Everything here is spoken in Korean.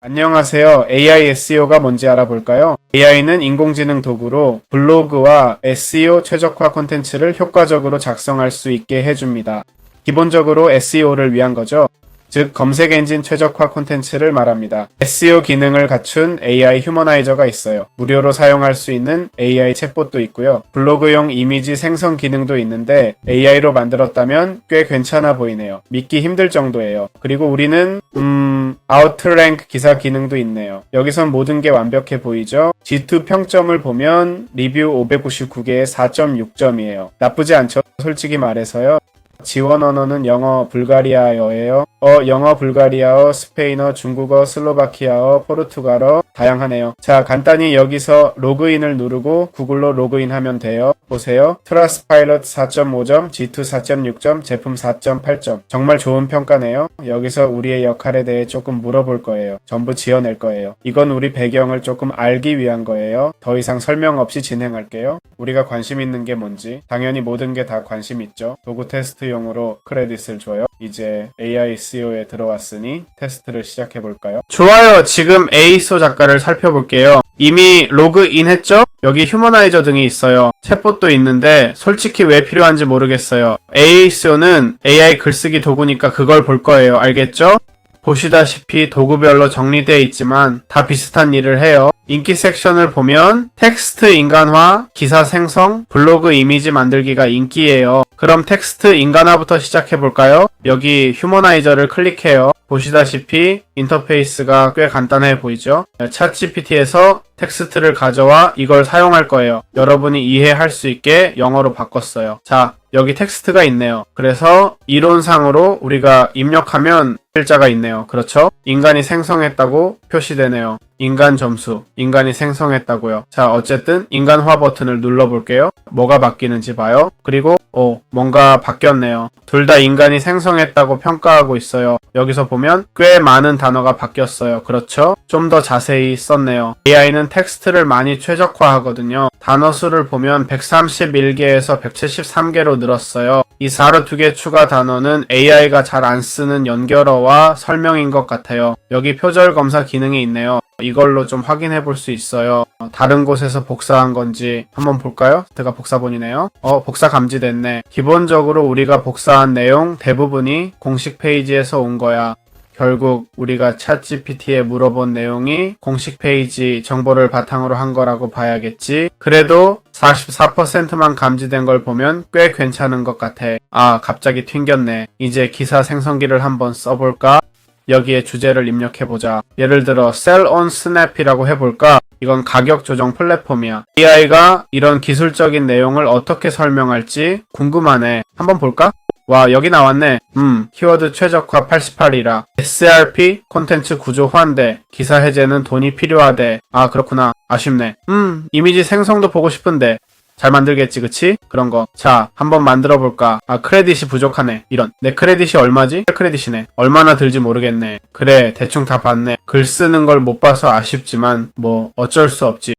안녕하세요. AI SEO가 뭔지 알아볼까요? AI는 인공지능 도구로 블로그와 SEO 최적화 콘텐츠를 효과적으로 작성할 수 있게 해줍니다. 기본적으로 SEO를 위한 거죠. 즉, 검색 엔진 최적화 콘텐츠를 말합니다. SEO 기능을 갖춘 AI 휴머나이저가 있어요. 무료로 사용할 수 있는 AI 챗봇도 있고요. 블로그용 이미지 생성 기능도 있는데 AI로 만들었다면 꽤 괜찮아 보이네요. 믿기 힘들 정도예요. 그리고 우리는 음, 아웃랭크 기사 기능도 있네요. 여기선 모든 게 완벽해 보이죠? G2 평점을 보면 리뷰 599개에 4.6점이에요. 나쁘지 않죠? 솔직히 말해서요. 지원 언어는 영어, 불가리아어예요. 어, 영어, 불가리아어, 스페인어, 중국어, 슬로바키아어, 포르투갈어 다양하네요. 자, 간단히 여기서 로그인을 누르고 구글로 로그인하면 돼요. 보세요. 트러스파일럿 4.5점, G2 4.6점, 제품 4.8점. 정말 좋은 평가네요. 여기서 우리의 역할에 대해 조금 물어볼 거예요. 전부 지어낼 거예요. 이건 우리 배경을 조금 알기 위한 거예요. 더 이상 설명 없이 진행할게요. 우리가 관심 있는 게 뭔지 당연히 모든 게 다 관심 있죠. 도구 테스트용으로 크레딧을 줘요. 이제 AI SEO에 들어왔으니 테스트를 시작해 볼까요? 좋아요. 지금 에이소 작가를 살펴볼게요. 이미 로그인 했죠? 여기 휴머나이저 등이 있어요. 챗봇도 있는데 솔직히 왜 필요한지 모르겠어요. ASO는 AI 글쓰기 도구니까 그걸 볼 거예요. 알겠죠? 보시다시피 도구별로 정리되어 있지만 다 비슷한 일을 해요. 인기 섹션을 보면 텍스트 인간화, 기사 생성, 블로그 이미지 만들기가 인기예요. 그럼 텍스트 인간화부터 시작해 볼까요? 여기 휴머나이저를 클릭해요. 보시다시피 인터페이스가 꽤 간단해 보이죠? 챗 GPT에서 텍스트를 가져와 이걸 사용할 거예요. 여러분이 이해할 수 있게 영어로 바꿨어요. 자, 여기 텍스트가 있네요. 그래서 이론상으로 우리가 입력하면 글자가 있네요. 그렇죠? 인간이 생성했다고 표시되네요. 인간 점수. 인간이 생성했다고요. 자, 어쨌든 인간화 버튼을 눌러볼게요. 뭐가 바뀌는지 봐요. 그리고 오, 뭔가 바뀌었네요. 둘 다 인간이 생성했다고 평가하고 있어요. 여기서 보면 꽤 많은 단어가 바뀌었어요. 그렇죠? 좀 더 자세히 썼네요. AI는 텍스트를 많이 최적화하거든요. 단어 수를 보면 131개에서 173개로 늘었어요. 이 4로 2개 추가 단어는 AI가 잘 안 쓰는 연결어 와 설명인 것 같아요. 여기 표절 검사 기능이 있네요. 이걸로 좀 확인해 볼 수 있어요. 어, 다른 곳에서 복사한 건지 한번 볼까요? 제가 복사본이네요. 어, 복사 감지됐네. 기본적으로 우리가 복사한 내용 대부분이 공식 페이지에서 온 거야. 결국 우리가 챗 GPT에 물어본 내용이 공식 페이지 정보를 바탕으로 한 거라고 봐야겠지. 그래도 44%만 감지된 걸 보면 꽤 괜찮은 것 같아. 아, 갑자기 튕겼네. 이제 기사 생성기를 한번 써볼까? 여기에 주제를 입력해보자. 예를 들어 Sell on Snap이라고 해볼까? 이건 가격 조정 플랫폼이야. AI가 이런 기술적인 내용을 어떻게 설명할지 궁금하네. 한번 볼까? 와 여기 나왔네. 음 키워드 최적화 88이라 SRP 콘텐츠 구조 환대 기사 해제는 돈이 필요하대. 아 그렇구나. 아쉽네. 음 이미지 생성도 보고 싶은데 잘 만들겠지, 그치? 그런 거. 자, 한번 만들어 볼까? 아, 크레딧이 부족하네. 이런. 내 크레딧이 얼마지? 크레딧이네. 얼마나 들지 모르겠네. 그래, 대충 다 봤네. 글 쓰는 걸 못 봐서 아쉽지만, 뭐, 어쩔 수 없지.